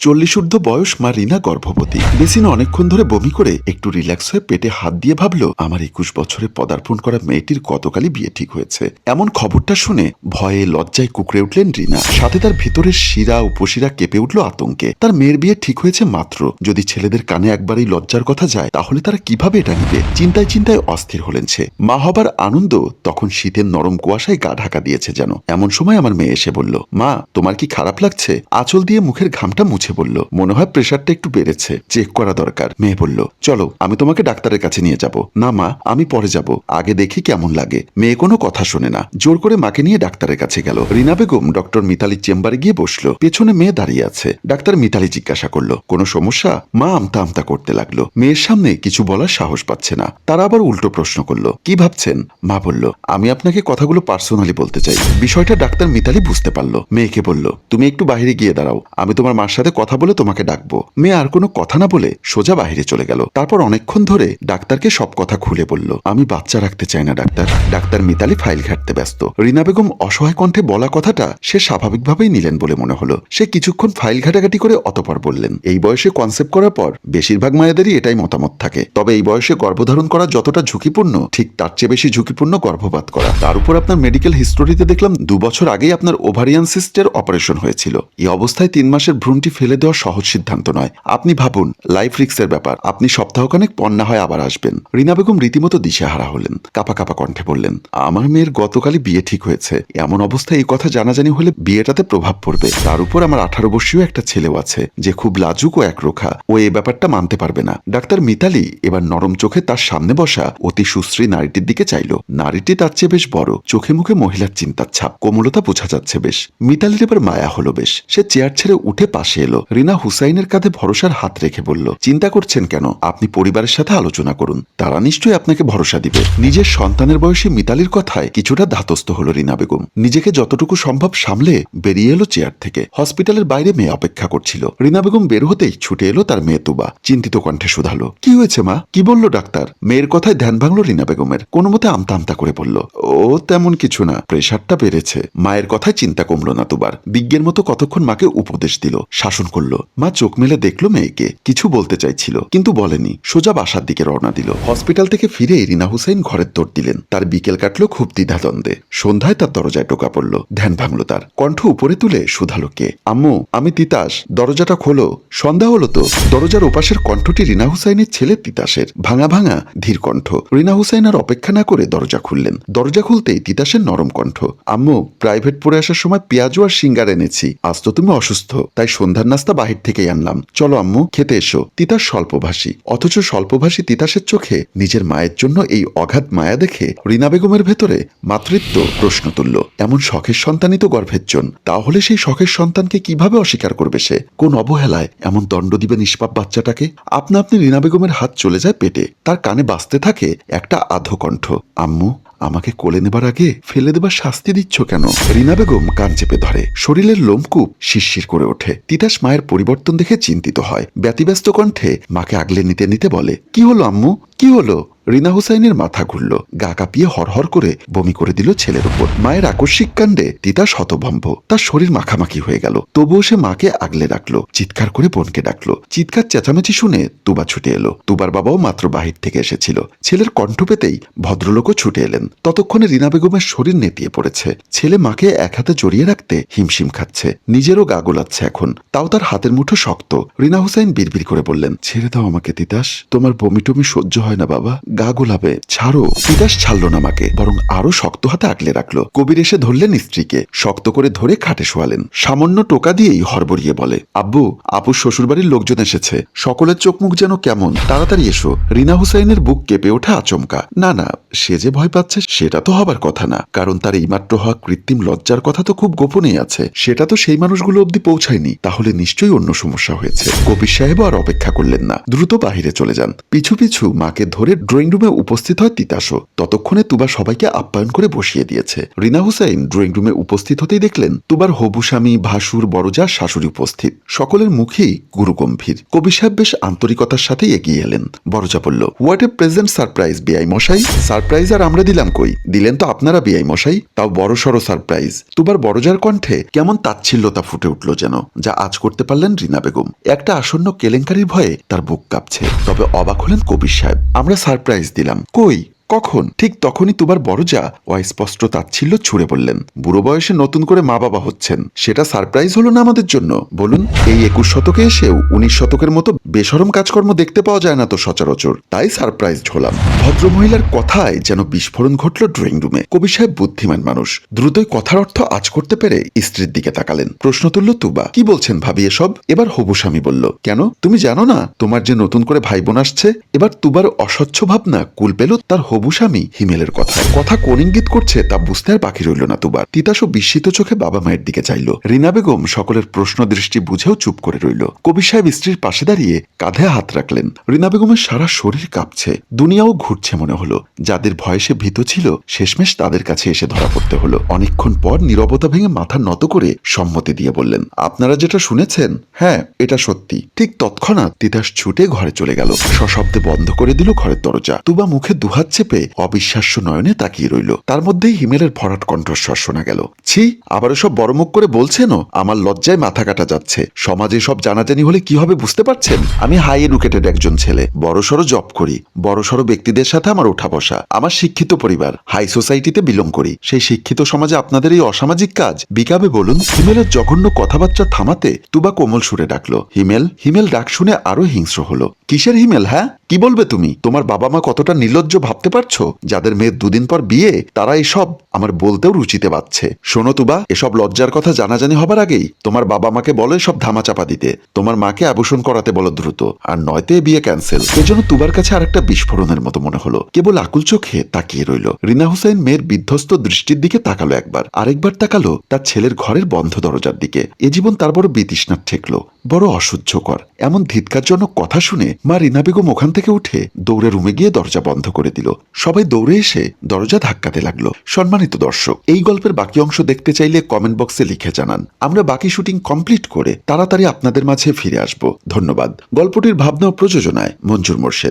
চল্লিশ ঊর্ধ্ব বয়স মা রিনা গর্ভবতী। বেসিন অনেকক্ষণ ধরে বমি করে একটু রিল্যাক্স হয়ে পেটে হাত দিয়ে ভাবলো, আমার একুশ বছরে পদার্পণ করা মেয়েটির গতকালই বিয়ে ঠিক হয়েছে। এমন খবরটা শুনে ভয়ে লজ্জায় কুকড়ে উঠলেন রিনা। সাথে তার ভিতরের শিরা উপশিরা কেঁপে উঠল আতঙ্কে। তার মেয়ের বিয়ে ঠিক হয়েছে মাত্র। যদি ছেলেদের কানে একবারই লজ্জার কথা যায়, তাহলে তারা কীভাবে এটা নিবে? চিন্তায় চিন্তায় অস্থির হলেন সে। মা হবার আনন্দ তখন শীতের নরম কুয়াশায় গা ঢাকা দিয়েছে যেন। এমন সময় আমার মেয়ে এসে বলল, মা, তোমার কি খারাপ লাগছে? আঁচল দিয়ে মুখের ঘামটা মুছে বলল, মনে হয় প্রেশারটা একটু বেড়েছে। চেক করা দরকার। মেয়ে বলল, চলো, আমি তোমাকে ডাক্তারের কাছে নিয়ে যাব। না মা, আমি পরে যাব। আগে দেখি কেমন লাগে। মেয়ে কোনো কথা শোনে না। জোর করে মাকে নিয়ে ডাক্তারের কাছে গেল। রিনা বেগম ডক্টর মিতালির চেম্বারে গিয়ে বসল। পেছনে মেয়ে দাঁড়িয়ে আছে। ডাক্তার মিতালি জিজ্ঞাসা করল, কোনো সমস্যা? মা আমতা আমতা করতে লাগল। মেয়ের সামনে কিছু বলার সাহস পাচ্ছে না। তারা আবার উল্টো প্রশ্ন করল, কি ভাবছেন? মা বলল, আমি আপনাকে কথাগুলো পার্সোনালি বলতে চাই। বিষয়টা ডাক্তার মিতালি বুঝতে পারল। মেয়েকে বলল, তুমি একটু বাইরে গিয়ে দাঁড়াও। আমি তোমার মার সাথে কথা বলে তোমাকে ডাকবো। মেয়ে আর কোনো কথা না বলে সোজা বাইরে চলে গেল। তারপর অনেকক্ষণ ধরে ডাক্তারকে সব কথা খুলে বলল, আমি বাচ্চা রাখতে চাই না, ডাক্তার। ডাক্তার মিতালি ফাইল ঘাটতে ব্যস্ত। রিনা বেগম অসহায় কণ্ঠে বলা কথাটা সে স্বাভাবিকভাবেই নিলেন বলে মনে হলো। সে কিছুক্ষণ ফাইল ঘাটাঘাটি করে অতপর বললেন, এই বয়সে কনসেপ্ট করার পর বেশিরভাগ মায়েদেরই এটাই মতামত থাকে। তবে এই বয়সে গর্ভধারণ করা যতটা ঝুঁকিপূর্ণ, ঠিক তার চেয়ে বেশি ঝুঁকিপূর্ণ গর্ভপাত করা। তার উপর আপনার মেডিকেল হিস্টোরিতে দেখলাম দু বছর আগেই আপনার ওভারিয়ান সিস্টের অপারেশন হয়েছিল। এই অবস্থায় তিন মাসের ভ্রূণটি ফেলে দেওয়া সহজ সিদ্ধান্ত নয়। আপনি ভাবুন লাইফ রিক্সের ব্যাপার। আপনি সপ্তাহখানেক না হয় আবার আসবেন। রিনা বেগম রীতিমতো দিশেহারা হলেন। কাপা কাপা কণ্ঠে বললেন, আমার মেয়ের গতকালই বিয়ে ঠিক হয়েছে। এমন অবস্থায় এই কথা জানাজানি হলে বিয়েটাতে প্রভাব পড়বে। তার উপর আমার আঠারো বর্ষীয় একটা ছেলেও আছে, যে খুব লাজুক ও একরোখা। ও এই ব্যাপারটা মানতে পারবে না। ডাক্তার মিতালি এবার নরম চোখে তার সামনে বসা অতি সুশ্রী নারীটির দিকে চাইল। নারীটি তার চেয়ে বেশ বড়। চোখে মুখে মহিলার চিন্তার ছাপ। কোমলতা বোঝা যাচ্ছে বেশ। মিতালির এবার মায়া হলো বেশ। সে চেয়ার ছেড়ে উঠে পাশে এলো। রিনা হুসাইনের কাঁধে ভরসার হাত রেখে বলল, চিন্তা করছেন কেন? আপনি পরিবারের সাথে আলোচনা করুন। তারা নিশ্চয়ই আপনাকে ভরসা দিবে। নিজের সন্তানের বয়সী মিতালির কথায় কিছুটা ধাতস্থ হলো রিনা বেগম। নিজেকে যতটুকু সম্ভব সামলে বেরিয়ে এলো চেয়ার থেকে। হসপিটালের বাইরে মেয়ে অপেক্ষা করছিল। রিনা বেগম বের হতেই ছুটে এলো তার মেয়ে তুবা। চিন্তিত কণ্ঠে শুধালো, কি হয়েছে মা? কি বলল ডাক্তার? মেয়ের কথায় ধ্যান ভাঙলো রিনা বেগমের। কোনো মতে আমতা আমতা করে বলল, ও তেমন কিছু না, প্রেশারটা বেড়েছে। মায়ের কথায় চিন্তা কমলো না তুবার। বিজ্ঞের মতো কতক্ষণ মাকে উপদেশ দিল। শাসন করল। মা চোখ মেলে দেখল মেয়েকে, কিছু বলতে চাইছিল, কিন্তু বলেনি। সোজা বাসার দিকে রওনা দিল। হসপিটাল থেকে ফিরে রিনা হুসাইন ঘরের দৌড় দিলেন। তার বিকেল কাটলো খুব দ্বিধাদ্বন্দ্বে। সন্ধ্যায় তার দরজায় টোকা পড়ল। ধ্যান ভাঙলো তার। কণ্ঠ উপরে তুলে, শুধালো কে? আম্মু, আমি তিতাস। দরজাটা খোলো। সন্ধ্যা হলো তো। দরজার ওপাশের কণ্ঠটি রিনা হুসাইনের ছেলে তিতাসের। ভাঙা ভাঙা, ধীর কণ্ঠ। রিনা হুসাইন আর অপেক্ষা না করে দরজা খুললেন। দরজা খুলতেই তিতাসের নরম কণ্ঠ। আম্মু প্রাইভেট পড়ে আসার সময় পেঁয়াজু আর সিঙ্গার এনেছি। আজ তো তুমি অসুস্থ, তাই সন্ধ্যার নাস্তা বাহির থেকেই আনলাম। চলো আম্মু, খেতে এসো। তিতাস স্বল্পভাষী। অথচ স্বল্পভাষী তিতাসের চোখে নিজের মায়ের জন্য এই অগাধ মায়া দেখে রিনা বেগমের ভেতরে মাতৃত্ব প্রশ্ন তুলল। এমন শখের সন্তানই তো গর্ভের জন। তাহলে সেই শখের সন্তানকে কীভাবে অস্বীকার করবে সে? কোন অবহেলায় এমন দণ্ড দিবে নিষ্পাপ বাচ্চাটাকে? আপনা আপনি রিনা বেগমের হাত চলে যায় পেটে। তার কানে বাজতে থাকে একটা আধো কণ্ঠ আম্মু আমাকে কোলে নেবার আগে ফেলে দেবার শাস্তি দিচ্ছ কেন? রিনা বেগম কান চেপে ধরে। শরীরের লোমকূপ শিরশির করে ওঠে। তিতাস মায়ের পরিবর্তন দেখে চিন্তিত হয়। ব্যতিব্যস্ত কণ্ঠে মাকে আগলে নিতে নিতে বলে, কি হলো আম্মু? কি হলো? রিনা হুসাইনের মাথা ঘুরল। গা কাঁপিয়ে হরহর করে বমি করে দিল ছেলের উপর। মায়ের আকস্মিক কাণ্ডে তিতা হতভম্ব তার শরীর মাখামাখি হয়ে গেল। তবুও সে মাকে আগলে রাখল। চিৎকার করে বোনকে ডাকলো। চিৎকার চেঁচামেচি শুনে তুবা ছুটে এলো। তুবার বাবাও মাত্র বাহির থেকে এসেছিল। ছেলের কণ্ঠ পেতেই ভদ্রলোকও ছুটে এলেন। ততক্ষণে রিনা বেগমের শরীর নেতিয়ে পড়েছে। ছেলে মাকে এক হাতে জড়িয়ে রাখতে হিমশিম খাচ্ছে। নিজেরও গা গোলাচ্ছে এখন। তাও তার হাতের মুঠো শক্ত। রিনা হুসাইন বিড়বিড় করে বললেন, ছেড়ে দাও আমাকে তিতাস। তোমার বমি টমি সহ্য হয় না বাবা। গা গোলাবে ছাড়ো। তিতাস ছাড়লো না মাকে, বরং আরও শক্ত হাতে আগলে রাখল। কবির এসে ধরলেন স্ত্রীকে। শক্ত করে ধরে খাটে শোয়ালেন। সামান্য টোকা দিয়েই হরবড়িয়ে বলে, আব্বু, আপুর শ্বশুরবাড়ির লোকজন এসেছে। সকলের চোখ মুখ যেন কেমন। তাড়াতাড়ি এসো। রিনা হুসাইনের বুক কেঁপে ওঠা আচমকা। না না, সে যে ভয় পাচ্ছে, সেটা তো হবার কথা না। কারণ তার এইমাত্র হওয়া কৃত্রিম লজ্জার কথা তো খুব গোপনেই আছে। সেটা তো সেই মানুষগুলো অব্দি পৌঁছায়নি। তাহলে নিশ্চয়ই অন্য সমস্যা হয়েছে। কবির সাহেবও আর অপেক্ষা করলেন না। দ্রুত বাহিরে চলে যান। পিছু পিছু মাকে তুবাকে ধরে ড্রয়িং রুমে উপস্থিত হয় তিতাসও। ততক্ষণে তুবা সবাইকে আপ্যায়ন করে বসিয়ে দিয়েছে। রিনা হুসাইন ড্রয়িং রুমে উপস্থিত হতেই দেখলেন তুবার হবু স্বামী ভাসুর বড়জা শাশুড়ি উপস্থিত। সকলের মুখেই গুরুগম্ভীর। কবি সাহেব বেশ আন্তরিকতার সাথে এগিয়ে এলেন। বড়জা বলল হোয়াট এ প্রেজেন্ট সারপ্রাইজ বিআই মশাই। সারপ্রাইজ আর আমরা দিলাম কই? দিলেন তো আপনারা বিআই মশাই। তাও বড় সড়ো সারপ্রাইজ তুবার বড়জার কণ্ঠে কেমন তাচ্ছিল্যতা ফুটে উঠল যেন, যা আজ করতে পারলেন রিনা বেগম। একটা আসন্ন কেলেঙ্কারির ভয়ে তার বুক কাঁপছে। তবে অবাক হলেন কবির সাহেব। আমরা সারপ্রাইজ দিলাম। কই? কখন? ঠিক তখনই তোমার বড় যা অস্পষ্ট তাচ্ছিল্য ছুড়ে বললেন বুড়ো বয়সে নতুন করে মা বাবা হচ্ছেন। সেটা সারপ্রাইজ হলো না আমাদের জন্য। বলুন, এই একুশ শতকে এসেও উনিশ শতকের মতো বেসরম কাজকর্ম দেখতে পাওয়া যায় না তো সচরাচর। তাই সারপ্রাইজ হলাম। ভদ্রমহিলার কথায় যেন বিস্ফোরণ ঘটল ড্রয়িং রুমে। কবি সাহেব বুদ্ধিমান মানুষ। দ্রুতই কথার অর্থ আজ করতে পেরে স্ত্রীর দিকে তাকালেন। প্রশ্ন তুলল তুবা, কি বলছেন ভাবি এসব? এবার হবু স্বামী বলল, কেন? তুমি জানো না, তোমার যে নতুন করে ভাই বোন আসছে, এবার তুবার অস্বচ্ছ ভাবনা কুল পেল তার হবু স্বামী হিমেলের কথা। কথা কোন ইঙ্গিত করছে তা বুঝতে আর বাকি রইল না তুবার তিতাসও বিস্মিত চোখে বাবা মায়ের দিকে চাইল। রিনা বেগম সকলের প্রশ্ন দৃষ্টি বুঝেও চুপ করে রইল। কবি সাহেব স্ত্রীর পাশে দাঁড়িয়ে কাঁধে হাত রাখলেন। রিনা বেগমের সারা শরীর কাঁপছে। দুনিয়াও ঘুরছে মনে হলো। যাদের ভয়ে সে ভীত ছিল, শেষমেশ তাদের কাছে এসে ধরা পড়তে হলো। অনেকক্ষণ পর নীরবতা ভেঙে মাথা নত করে সম্মতি দিয়ে বললেন, আপনারা যেটা শুনেছেন হ্যাঁ এটা সত্যি। ঠিক তৎক্ষণাৎ তিতাস ছুটে ঘরে চলে গেল। সশব্দে বন্ধ করে দিল ঘরের দরজা। তুবা মুখে দুহাত চেপে অবিশ্বাস্য নয়নে তাকিয়ে রইল। তার মধ্যেই হিমেলের ভরাট কণ্ঠস্বর শোনা গেল। ছি, আবার সব বড় মুখ করে বলছেনও? আমার লজ্জায় মাথা কাটা যাচ্ছে। সমাজে সব জানাজানি হলে কি হবে বুঝতে পারছেন? আমি হাই এডুকেটেড একজন ছেলে। বড়সড় জব করি। বড়সড় ব্যক্তিদের সাথে আমার ওঠা বসা। আমার শিক্ষিত পরিবার। হাই সোসাইটিতে বিলং করি। সেই শিক্ষিত সমাজে আপনাদের এই অসামাজিক কাজ? বিকাবে বলুন, হিমেলের জঘন্য কথাবার্তা থামাতে তুবা কোমল সুরে ডাকলো। হিমেল হিমেল ডাক শুনে আরও হিংস্র হলো। কিসের হিমেল হ্যাঁ? কি বলবে তুমি? তোমার বাবা মা কতটা নির্লজ্জ ভাবতে পারছ? যাদের মেয়ের দুদিন পর বিয়ে, তারা এসব আমার বলতেও রুচিতে পাচ্ছে। শোনো তুবা, এসব লজ্জার কথা জানাজানি হবার আগেই তোমার বাবা মাকে বলো সব ধামাচাপা দিতে। তোমার মাকে আবুষণ করাতে বলো দ্রুত। আর নয়তো বিয়ে ক্যান্সেল। এজন্য তুবার কাছে আরেকটা বিস্ফোরণের মতো মনে হলো। কেবল আকুল চোখে তাকিয়ে রইল। রিনা হুসাইন মেয়ের বিধ্বস্ত দৃষ্টির দিকে তাকালো একবার। আরেকবার তাকালো তার ছেলের ঘরের বন্ধ দরজার দিকে। এ জীবন তার বড় বিতৃষ্ণার ঠেকলো। বড় অসহ্যকর। এমন ধিৎকারজনক কথা শুনে মা রিনা বেগম ওখান থেকে উঠে দৌড়ে রুমে গিয়ে দরজা বন্ধ করে দিল। সবাই দৌড়ে এসে দরজা ধাক্কাতে লাগল। সম্মানিত দর্শক, এই গল্পের বাকি অংশ দেখতে চাইলে কমেন্ট বক্সে লিখে জানান। আমরা বাকি শুটিং কমপ্লিট করে তাড়াতাড়ি আপনাদের মাঝে ফিরে আসব। ধন্যবাদ। গল্পটির ভাবনা ও প্রযোজনায় মঞ্জুর মোর্শেদ।